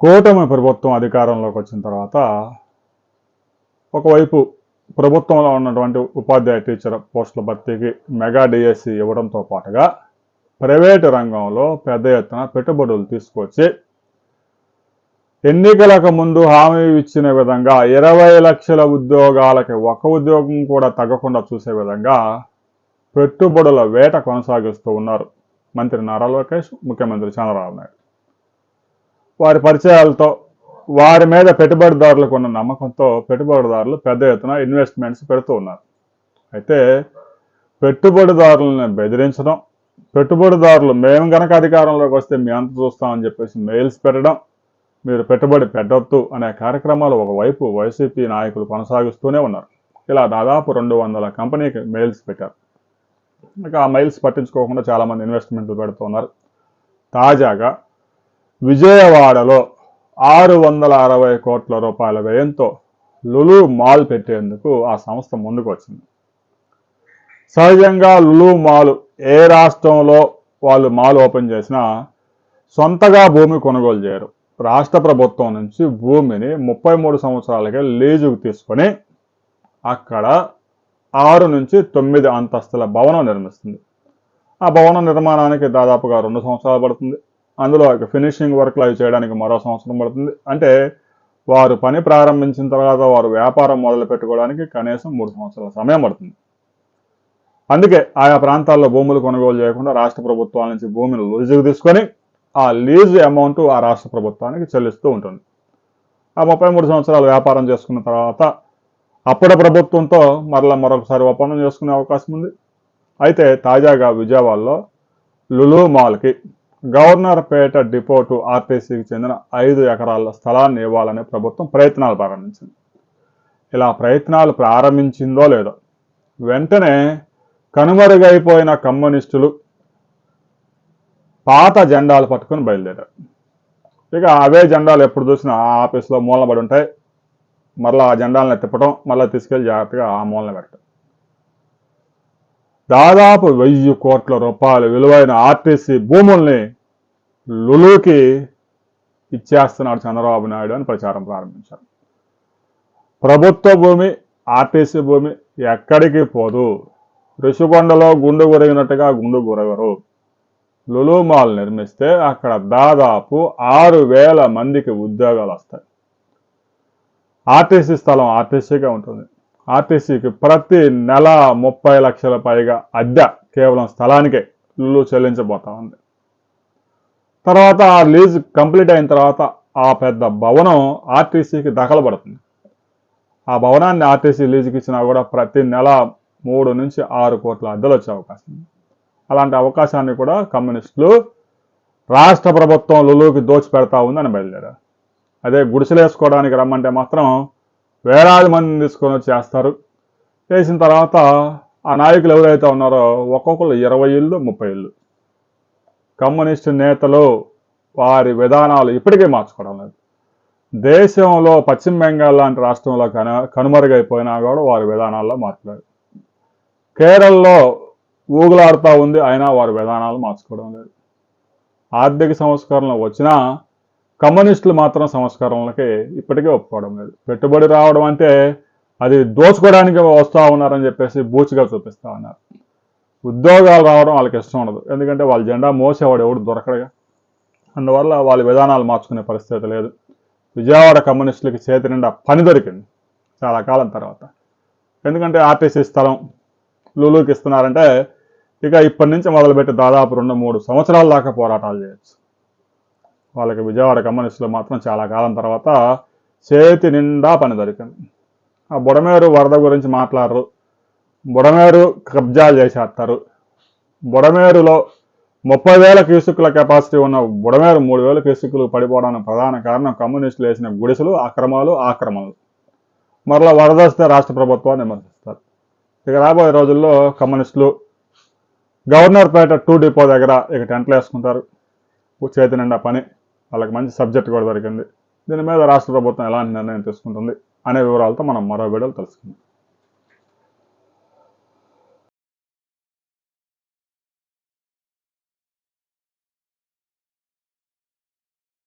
కూటమి ప్రభుత్వం అధికారంలోకి వచ్చిన తర్వాత ఒకవైపు ప్రభుత్వంలో ఉన్నటువంటి ఉపాధ్యాయ టీచర్ పోస్టుల భర్తీకి మెగా డిఎస్సి ఇవ్వడంతో పాటుగా ప్రైవేటు రంగంలో పెద్ద ఎత్తున పెట్టుబడులు తీసుకొచ్చి ఎన్నికలకు ముందు హామీ ఇచ్చిన విధంగా ఇరవై లక్షల ఉద్యోగాలకి ఒక ఉద్యోగం కూడా తగ్గకుండా చూసే విధంగా పెట్టుబడుల వేట కొనసాగిస్తూ ఉన్నారు. మంత్రి నారా లోకేష్ ముఖ్యమంత్రి చంద్రబాబు నాయుడు. వారి పరిచయాలతో వారి మీద పెట్టుబడిదారులకు ఉన్న నమ్మకంతో పెట్టుబడిదారులు పెద్ద ఎత్తున ఇన్వెస్ట్మెంట్స్ పెడుతూ ఉన్నారు. అయితే పెట్టుబడిదారులను బెదిరించడం పెట్టుబడిదారులు మేము గనక అధికారంలోకి వస్తే మీ అంత చూస్తామని చెప్పేసి మెయిల్స్ పెట్టడం మీరు పెట్టుబడి పెట్టొద్దు అనే కార్యక్రమాలు ఒకవైపు వైసీపీ నాయకులు కొనసాగిస్తూనే ఉన్నారు. ఇలా దాదాపు రెండు వందల కంపెనీకి మెయిల్స్ పెట్టారు. ఇక ఆ మెయిల్స్ పట్టించుకోకుండా చాలామంది ఇన్వెస్ట్మెంట్లు పెడుతున్నారు తాజాగా విజయవాడలో ఆరు వందల అరవై కోట్ల రూపాయల వ్యయంతో లులు మాల్ పెట్టేందుకు ఆ సంస్థ ముందుకు వచ్చింది సహజంగా లులు మాల్ ఏ రాష్ట్రంలో వాళ్ళు మాల్ ఓపెన్ చేసినా సొంతగా భూమి కొనుగోలు చేయరు. రాష్ట్ర ప్రభుత్వం నుంచి భూమిని ముప్పై మూడు సంవత్సరాలకే లీజుకు తీసుకొని అక్కడ ఆరు నుంచి తొమ్మిది అంతస్తుల భవనం నిర్మిస్తుంది. ఆ భవనం నిర్మాణానికి దాదాపుగా రెండు సంవత్సరాలు పడుతుంది. అందులో ఫినిషింగ్ వర్క్లు అవి చేయడానికి మరో సంవత్సరం పడుతుంది. అంటే వారు పని ప్రారంభించిన తర్వాత వారు వ్యాపారం మొదలు పెట్టుకోవడానికి కనీసం మూడు సంవత్సరాల సమయం పడుతుంది. అందుకే ఆయా ప్రాంతాల్లో భూములు కొనుగోలు చేయకుండా రాష్ట్ర ప్రభుత్వాల నుంచి భూమిని లీజుకు తీసుకొని ఆ లీజు అమౌంట్ ఆ రాష్ట్ర ప్రభుత్వానికి చెల్లిస్తూ ఉంటుంది. ఆ ముప్పై మూడు సంవత్సరాలు వ్యాపారం చేసుకున్న తర్వాత అప్పుడ ప్రభుత్వంతో మరలా మరొకసారి ఒప్పందం చేసుకునే అవకాశం ఉంది. అయితే తాజాగా విజయవాడలో లులు మాల్కి గవర్నర్పేట డిపోటు ఆర్టీసీకి చెందిన ఐదు ఎకరాల స్థలాన్ని ఇవ్వాలనే ప్రభుత్వం ప్రయత్నాలు ప్రారంభించింది. ఇలా ప్రయత్నాలు ప్రారంభించిందో లేదో వెంటనే కనుమరుగైపోయిన కమ్యూనిస్టులు పాత జెండాలు పట్టుకొని బయలుదేరారు. ఇక అవే జెండాలు ఎప్పుడు చూసినా ఆ ఆఫీస్లో మూలబడి ఉంటాయి. మరలా ఆ జెండాలను తిప్పటం మళ్ళీ తీసుకెళ్ళి జాగ్రత్తగా ఆ మూలన పెట్టడం దాదాపు వెయ్యి కోట్ల రూపాయల విలువైన ఆర్టీసీ భూముల్ని లులుకి ఇచ్చేస్తున్నాడు చంద్రబాబు నాయుడు అని ప్రచారం ప్రారంభించారు. ప్రభుత్వ భూమి ఆర్టీసీ భూమి ఎక్కడికి పోదు. ఋషికొండలో గుండు గురిగినట్టుగా గుండు గురగరు. లులు మాల్ నిర్మిస్తే అక్కడ దాదాపు ఆరు వేల మందికి ఉద్యోగాలు వస్తాయి. ఆర్టీసీ స్థలం ఆర్టీసీగా ఉంటుంది. ఆర్టీసీకి ప్రతి నెల ముప్పై లక్షల పైగా అద్దె కేవలం స్థలానికే లులు చెల్లించబోతా ఉంది. తర్వాత ఆ లీజ్ కంప్లీట్ అయిన తర్వాత ఆ పెద్ద భవనం ఆర్టీసీకి దఖలబడుతుంది ఆ భవనాన్ని ఆర్టీసీ లీజుకి ఇచ్చినా కూడా ప్రతి నెల మూడు నుంచి ఆరు కోట్ల అద్దెలు వచ్చే అవకాశం అలాంటి అవకాశాన్ని కూడా కమ్యూనిస్టులు రాష్ట్ర ప్రభుత్వం లులుకి దోచిపెడతా ఉందని బయలుదేరారు. అదే గుడిసెలు వేసుకోవడానికి రమ్మంటే మాత్రం వేలాది మందిని తీసుకొని చేస్తారు చేసిన తర్వాత ఆ నాయకులు ఎవరైతే ఉన్నారో ఒక్కొక్కరు ఇరవై ఇళ్ళు ముప్పై ఇళ్ళు. కమ్యూనిస్టు నేతలు వారి విధానాలు ఇప్పటికే మార్చుకోవడం లేదు. దేశంలో పశ్చిమ బెంగాల్ లాంటి రాష్ట్రంలో కను కనుమరుగైపోయినా కూడా వారి విధానాల్లో మార్చలేదు కేరళలో ఊగులాడుతూ ఉంది అయినా వారి విధానాలు మార్చుకోవడం లేదు. ఆర్థిక సంస్కరణలు వచ్చినా కమ్యూనిస్టులు మాత్రం సంస్కరణలకి ఇప్పటికే ఒప్పుకోవడం లేదు. పెట్టుబడి రావడం అంటే అది దోచుకోవడానికి వస్తూ ఉన్నారని చెప్పేసి బూచిగా చూపిస్తూ ఉన్నారు. ఉద్యోగాలు రావడం వాళ్ళకి ఇష్టం ఉండదు. ఎందుకంటే వాళ్ళ జెండా మోసేవాడు ఎవడు దొరకడుగా? అందువల్ల వాళ్ళ విధానాలు మార్చుకునే పరిస్థితి లేదు. విజయవాడ కమ్యూనిస్టులకి చేతి నిండా పని దొరికింది చాలా కాలం తర్వాత. ఎందుకంటే ఆర్టీసీ స్థలం లూలూకి ఇస్తున్నారంటే ఇక ఇప్పటి నుంచి మొదలుపెట్టి దాదాపు రెండు మూడు సంవత్సరాల దాకా పోరాటాలు చేయొచ్చు. వాళ్ళకి విజయవాడ కమ్యూనిస్టులు మాత్రం చాలా కాలం తర్వాత చేతి నిండా పని దొరికింది. ఆ బుడమేరు వరద గురించి మాట్లాడరు. బుడమేరు కబ్జాలు చేసేస్తారు. బుడమేరులో ముప్పై వేల క్యూసిక్ల కెపాసిటీ ఉన్న బుడమేరు మూడు వేల క్యూసిక్లు పడిపోవడానికి ప్రధాన కారణం కమ్యూనిస్టులు వేసిన గుడిసెలు అక్రమాలు ఆక్రమణలు. మరలా వరద వస్తే రాష్ట్ర ప్రభుత్వాన్ని విమర్శిస్తారు. ఇక రాబోయే రోజుల్లో కమ్యూనిస్టులు గవర్నర్పేట టూ డిపో దగ్గర ఇక టెంట్లు వేసుకుంటారు. చేతి నిండా పని. వాళ్ళకి మంచి సబ్జెక్ట్ కూడా దొరికింది. దీని మీద రాష్ట్ర ప్రభుత్వం ఎలాంటి నిర్ణయం తీసుకుంటుంది అనే వివరాలతో మనం మరో వీడియోలు తెలుసుకుందాం.